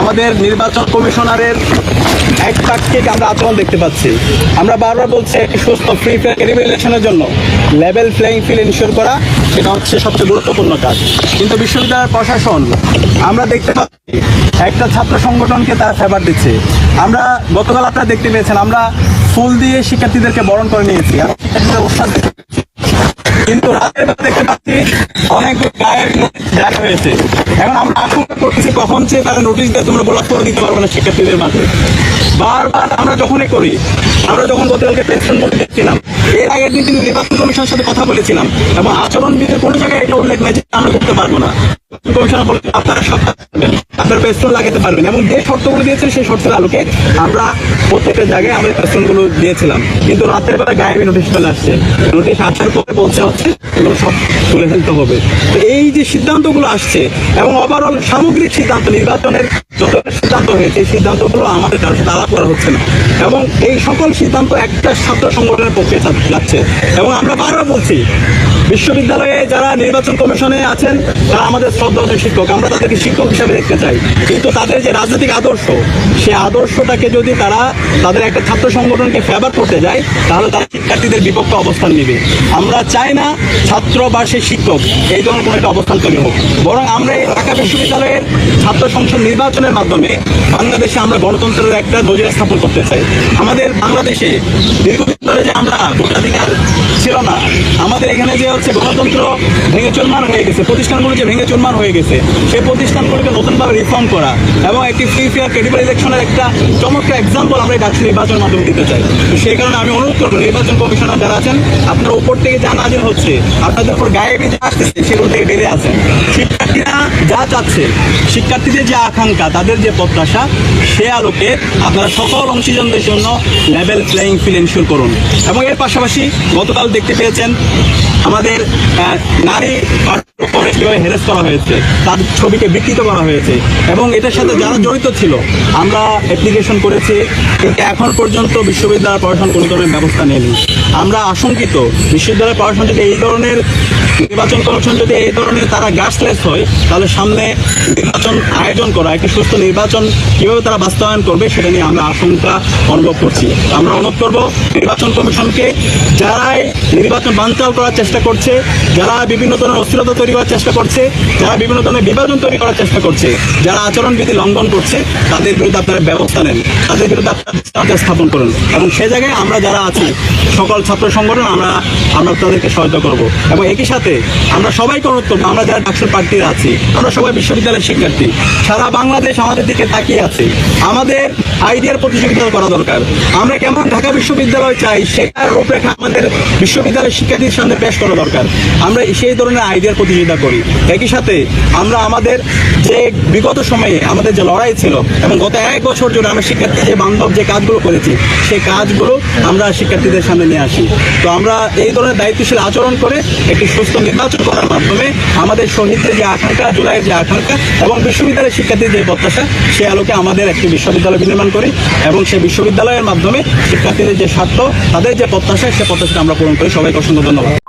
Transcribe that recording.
আমাদের নির্বাচন কমিশনারের এক পাক্ষিক আমরা আচরণ দেখতে পাচ্ছি। আমরা বারবার বলছি একটি সুস্থ ফ্রি ফেয়ার ইলেকশনের জন্য লেভেল প্লেইং ফিল্ড ইনশিওর করা, সেটা হচ্ছে সবচেয়ে গুরুত্বপূর্ণ কাজ। কিন্তু বিশ্ববিদ্যালয়ের প্রশাসন, আমরা দেখতে পাচ্ছি, একটা ছাত্র সংগঠনকে তারা ফেভার দিচ্ছে। আমরা গতকাল আপনারা দেখতে পেয়েছেন, আমরা ফুল দিয়ে শিক্ষার্থীদেরকে বরণ করে নিয়েছি। আর শিক্ষার্থীদের উৎসাহ। কিন্তু রাতের বেলা দেখতে পাচ্ছি অনেক গায়ের দেখা হয়েছে। এখন আমরা আশঙ্কা করতেছি কখন যে তারা নোটিশ দিয়ে, তোমরা ব্লক করে দিতে পারবে না শিক্ষার্থীদের মাঝে। বারবার আমরা যখনই করি, আমরা যখন গতকালকে প্রেসিডেন্ট বলে দেখছিলাম, এর আগের দিন কিন্তু নির্বাচন কমিশনের সাথে কথা বলেছিলাম এবং আচরণ বিধির কোনো জায়গায় এটা উল্লেখ নেই যে আমরা করতে পারব না। কমিশনার বলে আপনারা সব। আপনার পেস্টন লাগাতে পারবেন। এবং যে শর্তগুলো দিয়েছেন সেই শর্তের আলোকে আমরা প্রত্যেকটা জায়গায় আমাদের পেস্টনগুলো দিয়েছিলাম। কিন্তু রাতের বেলা গায়েবী নোটিশ চলে আসছে। নোটিশ আসার পরে বলছে হচ্ছে এগুলো সব তুলে ফেলতে হবে। তো এই যে সিদ্ধান্তগুলো আসছে এবং ওভারঅল সামগ্রিক সিদ্ধান্ত নির্বাচনের সিদ্ধান্ত হয়েছে, এই সিদ্ধান্তগুলো আমাদের করা হচ্ছে না। এবং এই সকল সিদ্ধান্ত একটা ছাত্র সংগঠনের পক্ষে যাচ্ছে। এবং আমরা বারবার বলছি, বিশ্ববিদ্যালয়ে যারা নির্বাচন কমিশনে আছেন, তারা আমাদের শ্রদ্ধা শিক্ষক, আমরা তাদেরকে শিক্ষক হিসাবে দেখতে চাই। কিন্তু তাদের যে রাজনৈতিক আদর্শ, সেই আদর্শটাকে যদি তারা তাদের একটা ছাত্র সংগঠনকে ফেভার করতে যায়, তাহলে তারা শিক্ষার্থীদের বিপক্ষে অবস্থান নেবে। আমরা চাই না ছাত্র বা সেই শিক্ষক এই ধরনের কোনো একটা অবস্থান তৈরি হোক। বরং আমরা ঢাকা বিশ্ববিদ্যালয়ের ছাত্র সংসদ নির্বাচনের মাধ্যমে বাংলাদেশে আমরা গণতন্ত্রের একটা নজির স্থাপন করতে চাই। আমাদের বাংলাদেশে দীর্ঘদিন ধরে যে আমরা ভোটাধিকার ছিল না। আমাদের এখানে যে হচ্ছে গণতন্ত্র ভেঙে চুরমার হয়ে গেছে, প্রতিষ্ঠানগুলো যে ভেঙে চুরমার হয়ে গেছে, সেই প্রতিষ্ঠানগুলোকে নতুনভাবে রিফর্ম করা এবং একটি ফ্রি ফেয়ার ক্রেডিবল ইলেকশনের একটা চমৎকার এক্সাম্পল আমরা এই ডাকসু নির্বাচনের মাধ্যমে দিতে চাই। সেই কারণে আমি অনুরোধ করব, নির্বাচন কমিশনার যারা আছেন, আপনার উপর থেকে যা নাজিল হচ্ছে, আপনাদের উপর গায়ে যা আসতেছে, সেগুলো থেকে বেড়ে আছেন শিক্ষার্থীরা যা চাচ্ছে, শিক্ষার্থীদের যে আকাঙ্ক্ষা, তাদের যে প্রত্যাশা, সে আলোকে আপনারা সকল অংশীজনদের জন্য লেভেল প্লেয়িং ফিল্ড এনশিওর করুন। এবং এর পাশাপাশি গতকাল দেখতে পেয়েছেন। আমাদের নারী উপরে কীভাবে হেরেস করা হয়েছে, তার ছবিকে বিকৃত করা হয়েছে এবং এটার সাথে যারা জড়িত ছিল, আমরা অ্যাপ্লিকেশন করেছি, কিন্তু এখন পর্যন্ত বিশ্ববিদ্যালয় পড়াশোনা কোনো ধরনের ব্যবস্থা নেয়নি। আমরা আশঙ্কিত, বিশ্ববিদ্যালয় পড়াশোনা যদি এই ধরনের নির্বাচন কমিশন যদি এই ধরনের তারা গাছলেস হয়, তাহলে সামনে নির্বাচন আয়োজন করা, একটি সুস্থ নির্বাচন কীভাবে তারা বাস্তবায়ন করবে সেটা নিয়ে আমরা আশঙ্কা অনুভব করছি। আমরা অনুরোধ করব নির্বাচন কমিশনকে যারাই নির্বাচন বানচাল করার চেষ্টা করছে, যারা বিভিন্ন ধরনের অস্থিরতা তৈরি করার চেষ্টা করছে, যারা বিভিন্ন ধরনের বিভাজন তৈরি করার চেষ্টা করছে, যারা আচরণবিধি লঙ্ঘন করছে, তাদের বিরুদ্ধে আপনারা ব্যবস্থা নেন। তাদের বিরুদ্ধে আপনারা স্থাপন করুন। এবং সে জায়গায় আমরা যারা আছি, সকল ছাত্র সংগঠন, আমরা আমরা তাদেরকে সহায়তা করব। এবং একই সাথে আমরা সবাইকে অনুরোধ করব আমরা যারা ডাক্তার প্রার্থীরা আছি, আমরা সবাই বিশ্ববিদ্যালয়ের শিক্ষার্থী। সারা বাংলাদেশ আমাদের দিকে তাকিয়ে আছে। আমাদের আইডিয়ার প্রতিযোগিতা করা দরকার। আমরা কেমন ঢাকা বিশ্ববিদ্যালয় চাই, সেটার রূপরেখা আমাদের বিশ্ববিদ্যালয়ের শিক্ষার্থীর সামনে পেশ করা দরকার। আমরা সেই ধরনের আইডিয়ার প্রতিযোগিতা করি। একই সাথে আমরা আমাদের যে বিগত সময়ে আমাদের যে লড়াই ছিল এবং গত এক বছর জুড়ে আমরা শিক্ষার্থী যে বান্ধব যে কাজগুলো করেছি, সেই কাজগুলো আমরা শিক্ষার্থীদের সামনে নিয়ে আসি। তো আমরা এই ধরনের দায়িত্বশীল আচরণ করে একটি সুস্থ নির্বাচন করার মাধ্যমে আমাদের শহীদদের যে আকাঙ্ক্ষা, জুলাইয়ের যে আকাঙ্ক্ষা এবং বিশ্ববিদ্যালয়ের শিক্ষার্থীর যে প্রত্যাশা, সে আলোকে আমাদের একটি বিশ্ববিদ্যালয় নির্মাণ করি এবং সেই বিশ্ববিদ্যালয়ের মাধ্যমে শিক্ষার্থীদের যে স্বার্থ, তাদের যে প্রত্যাশা, সে প্রত্যাশাটা আমরা পূরণ করি। সবাইকে অসংখ্য ধন্যবাদ।